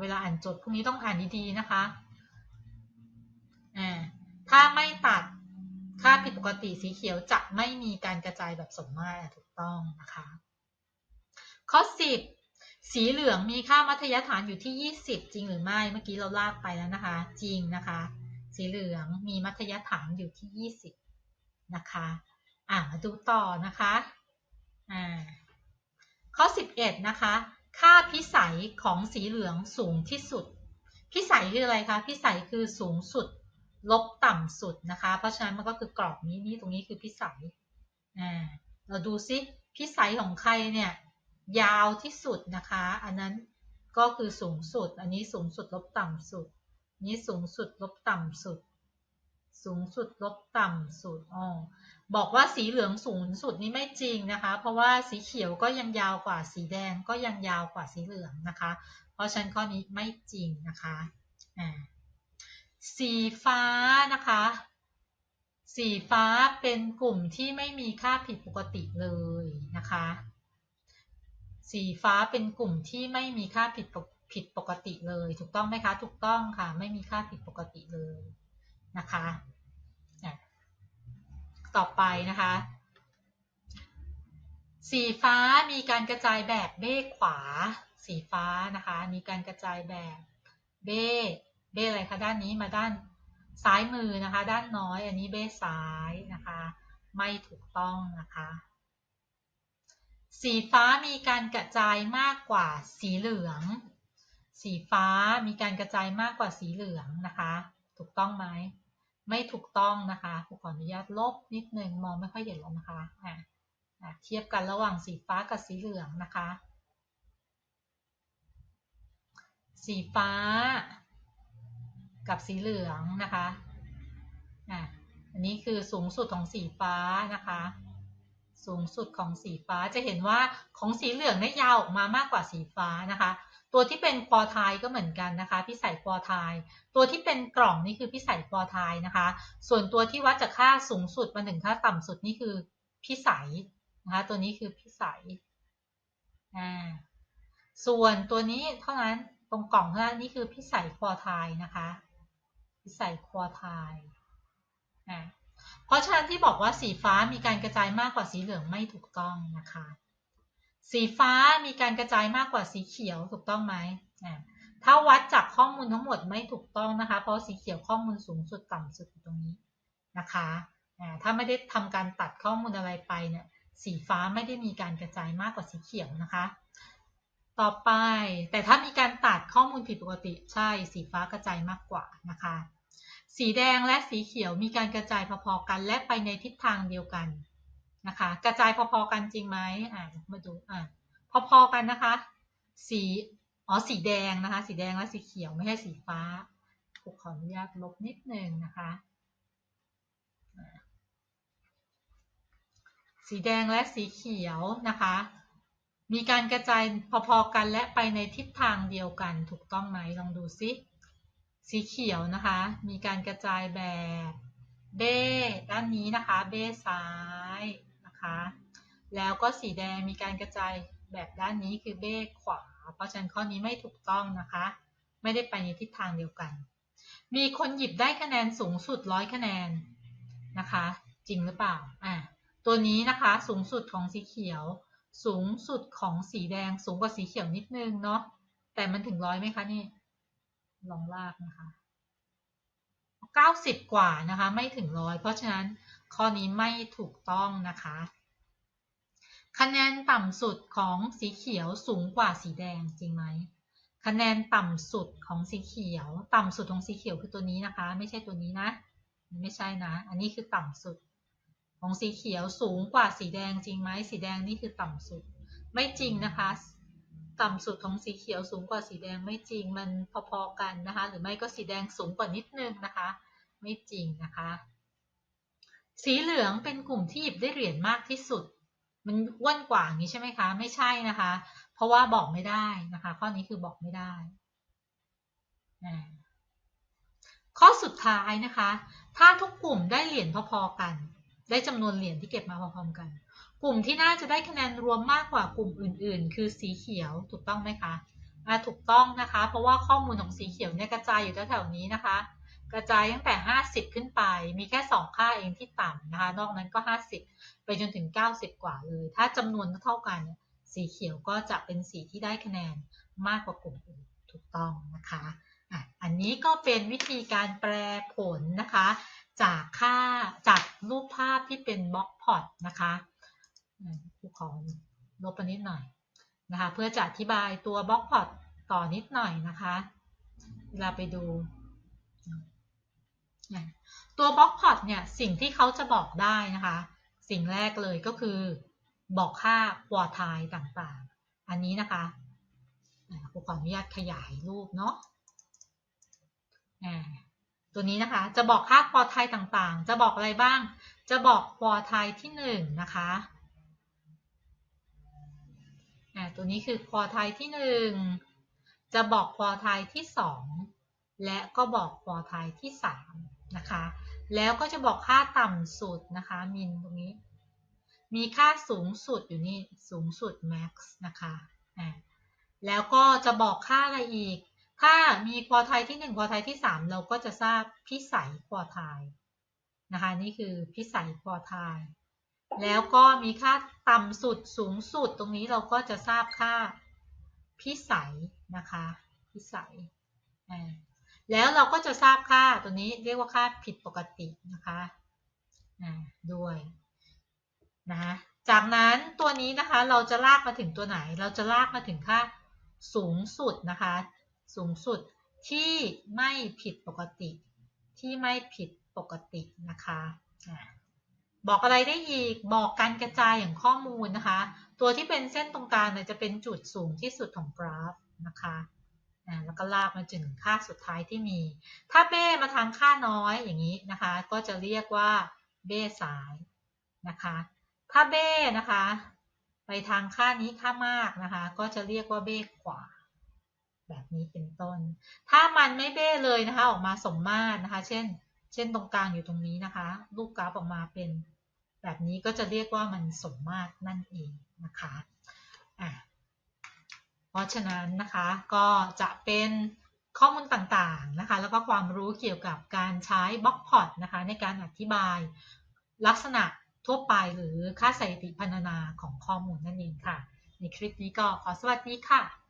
เวลาอ่านโจทย์พวกนี้ต้องอ่านดีๆนะคะถ้าไม่ตัดค่าผิดปกติสีเขียวจะไม่มีการกระจายแบบสมมาตรถูกต้องนะคะ ข้อ 10 สีเหลืองมีค่ามัธยฐานอยู่ที่ 20 จริงหรือไม่เมื่อกี้เราลากไปแล้วนะคะ จริงนะคะ สีเหลืองมีมัธยฐานอยู่ที่ 20 นะคะอ่ามาดูต่อนะคะอ่าข้อ 11 นะคะ ค่าพิสัยของสีเหลืองสูงที่สุด พิสัยคืออะไรคะ พิสัยคือสูงสุด ลบต่ำสุดนะคะ เพราะฉะนั้นมันก็คือกรอบนี้นี่ตรงนี้คือพิสัยอ่าเราดูซิพิสัยของใครเนี่ยยาวที่สุดนะคะ อันนั้นก็คือสูงสุด อันนี้สูงสุดลบต่ำสุด นี้สูงสุดลบต่ำสุด สูงสุดลบต่ำสุดอ๋อบอกว่าสีเหลืองสูงสุดนี่ไม่จริงนะคะ เพราะว่าสีเขียวก็ยังยาวกว่าสีแดงก็ยังยาวกว่าสีเหลืองนะคะ เพราะฉะนั้นข้อนี้ไม่จริงนะคะอ่าสีฟ้านะคะ สีฟ้าเป็นกลุ่มที่ไม่มีค่าผิดปกติเลยนะคะ สีฟ้าเป็นกลุ่มที่ไม่มีค่าผิดผิดปกติเลย ถูกต้องไหมคะ ถูกต้องค่ะ ไม่มีค่าผิดปกติเลย นะคะต่อไปนะคะ สีฟ้ามีการกระจายแบบเบ้ขวา สีฟ้านะคะ มีการกระจายแบบเบ้เบ้อะไรคะด้านนี้มาด้านซ้ายมือนะคะ ด้านน้อย อันนี้เบ้ซ้ายนะคะ ไม่ถูกต้องนะคะ สีฟ้ามีการกระจายมากกว่าสีเหลือง สีฟ้ามีการกระจายมากกว่าสีเหลืองนะคะ ถูกต้องไหม ไม่ถูกต้องนะคะขออนุญาตลบนิดนึงมองไม่ค่อยเห็นแล้วนะคะอ่าเทียบกันระหว่างสีฟ้ากับสีเหลืองนะคะ สีฟ้า กับสีเหลืองนะคะอ่าอันนี้คือสูงสุดของสีฟ้านะคะ สูงสุดของสีฟ้าจะเห็นว่าของสีเหลืองเนี่ยยาวออกมามากกว่าสีฟ้านะคะ ตัวที่เป็นควอไทก็เหมือนกันนะคะ พี่ใส่ควอไทตัวที่เป็นกล่องนี่คือพี่ใส่ควอไทนะคะ ส่วนตัวที่วัดจากค่าสูงสุดมาถึงค่าต่ำสุดนี่คือพี่ใสนะคะ ตัวนี้คือพี่ใสอ่าส่วนตัวนี้เท่านั้นตรงกล่องเท่านั้นนี่คือพี่ใสควอไทนะคะพี่ใสควอไทอ่า เพราะฉะนั้นที่บอกว่าสีฟ้ามีการกระจายมากกว่าสีเหลืองไม่ถูกต้องนะคะ สีฟ้ามีการกระจายมากกว่าสีเขียวถูกต้องไหมถ้าวัดจากข้อมูลทั้งหมดไม่ถูกต้องนะคะ เพราะสีเขียวข้อมูลสูงสุดต่ำสุดตรงนี้นะคะถ้าไม่ได้ทำการตัดข้อมูลอะไรไปเนี่ยสีฟ้าไม่ได้มีการกระจายมากกว่าสีเขียวนะคะ ต่อไปแต่ถ้ามีการตัดข้อมูลผิดปกติใช่สีฟ้ากระจายมากกว่านะคะ สีแดงและสีเขียวมีการกระจายพอๆกัน และไปในทิศทางเดียวกันนะคะ กระจายพอๆกันจริงไหมอ่ามาดูอ่าพอๆกันนะคะ สีอ๋อสีแดงนะคะ สีแดงและสีเขียวไม่ใช่สีฟ้าขออนุญาตลบนิดนึงนะคะสีแดงและสีเขียวนะคะ มีการกระจายพอๆกันและไปในทิศทางเดียวกันถูกต้องไหมลองดูซิ สีเขียวนะคะ มีการกระจายแบบเบ้ด้านนี้นะคะ เบ้ซ้ายนะคะ แล้วก็สีแดงมีการกระจายแบบด้านนี้คือเบ้ขวา เพราะฉะนั้นข้อนี้ไม่ถูกต้องนะคะ ไม่ได้ไปในทิศทางเดียวกัน มีคนหยิบได้คะแนนสูงสุดร้อยคะแนนนะคะ จริงหรือเปล่าอ่าตัวนี้นะคะสูงสุดของสีเขียว สูงสุดของสีแดงสูงกว่าสีเขียวนิดนึงเนาะแต่มันถึงร้อยไหมคะนี่ ลองลากนะคะ90 กว่านะคะไม่ถึงร้อยเพราะฉะนั้นข้อนี้ไม่ถูกต้องนะคะ คะแนนต่ำสุดของสีเขียวสูงกว่าสีแดงจริงไหมคะแนนต่ำสุดของสีเขียว ต่ำสุดของสีเขียวคือตัวนี้นะคะ ไม่ใช่ตัวนี้นะ ไม่ใช่นะ อันนี้คือต่ำสุด ของสีเขียวสูงกว่าสีแดงจริงไหมสีแดงนี่คือต่ำสุด ไม่จริงนะคะ ต่ำสุดของสีเขียวสูงกว่าสีแดงไม่จริงมันพอๆกันนะคะ หรือไม่ก็สีแดงสูงกว่านิดนึงนะคะ ไม่จริงนะคะ สีเหลืองเป็นกลุ่มที่หยิบได้เหรียญมากที่สุด มันอ้วนกว่างนี้ใช่ไหมคะ ไม่ใช่นะคะ เพราะว่าบอกไม่ได้นะคะ ข้อนี้คือบอกไม่ได้ข้อสุดท้ายนะคะ ถ้าทุกกลุ่มได้เหรียญพอๆกัน ได้จำนวนเหรียญที่เก็บมาพอๆกัน กลุ่มที่น่าจะได้คะแนนรวมมากกว่ากลุ่มอื่น ๆ คือสีเขียวถูกต้องไหมคะอ่าถูกต้องนะคะ เพราะว่าข้อมูลของสีเขียวเนี่ยกระจายอยู่แถวๆนี้นะคะ กระจายตั้งแต่ 50 ขึ้นไป มีแค่ 2 ค่าเองที่ต่ำนะคะ นอกนั้นก็ 50 ไปจนถึง 90 กว่าเลย ถ้าจำนวนเท่ากันเนี่ยสีเขียวก็จะเป็นสีที่ได้คะแนนมากกว่ากลุ่มอื่นถูกต้องนะคะอะอันนี้ก็เป็นวิธีการแปลผลนะคะ จากค่าจากรูปภาพที่เป็นบล็อกพอตนะคะ อืมครูขอลบไปนิดหน่อยนะคะ เพื่อจะอธิบายตัวบล็อกพอตต่อนิดหน่อยนะคะ เวลาไปดูตัวบล็อกพอตเนี่ยสิ่งที่เขาจะบอกได้นะคะ สิ่งแรกเลยก็คือ บอกค่าควอไทายต่างๆ อันนี้นะคะครูขออนุญาตขยายรูปเนาะตัวนี้นะคะ จะบอกค่าควอไทยต่างๆ จะบอกอะไรบ้าง จะบอกควอไทยที่หนึ่งนะคะ อ่าตัวนี้คือควอไทายที่หนึ่งจะบอกควอไทายที่สองและก็บอกควอไทายที่สามนะคะ แล้วก็จะบอกค่าต่ำสุดนะคะมินตรงนี้ มีค่าสูงสุดอยู่นี่สูงสุด max นะคะอ่าแล้วก็จะบอกค่าอะไรอีก ถ้ามีควอไทยที่ 1 ควอไทยที่ 3 เราก็จะทราบพิสัยควอไทยนะคะ นี่คือพิสัยควอไทย แล้วก็มีค่าต่ำสุดสูงสุดตรงนี้เราก็จะทราบค่าพิสัยนะคะพิสัยแล้วเราก็จะทราบค่าตัวนี้เรียกว่าค่าผิดปกตินะคะด้วยนะจากนั้นตัวนี้นะคะเราจะลากมาถึงตัวไหน เราจะลากมาถึงค่าสูงสุดนะคะ สูงสุดที่ไม่ผิดปกติ ที่ไม่ผิดปกตินะคะ บอกอะไรได้อีก บอกการกระจายอย่างข้อมูลนะคะ ตัวที่เป็นเส้นตรงกลางเนี่ยจะเป็นจุดสูงที่สุดของกราฟนะคะแล้วก็ลากมาจนถึงค่าสุดท้ายที่มี ถ้าเบ้มาทางค่าน้อยอย่างนี้นะคะ ก็จะเรียกว่าเบ้ซ้ายนะคะ ถ้าเบ้นะคะ ไปทางค่านี้ค่ามากนะคะ ก็จะเรียกว่าเบ้ขวา แบบนี้เป็นต้น ถ้ามันไม่เบ้เลยนะคะ ออกมาสมมาตรนะคะ เช่น เช่นตรงกลางอยู่ตรงนี้นะคะรูปกราฟออกมาเป็น แบบนี้ก็จะเรียกว่ามันสมมาตรนั่นเองนะคะอะเพราะฉะนั้นนะคะก็จะเป็นข้อมูลต่างๆนะคะแล้วก็ความรู้เกี่ยวกับการใช้บล็อกพอตนะคะในการอธิบายลักษณะทั่วไปหรือค่าสถิติพรรณนาของข้อมูลนั่นเองค่ะ ในคลิปนี้ก็ขอสวัสดีค่ะ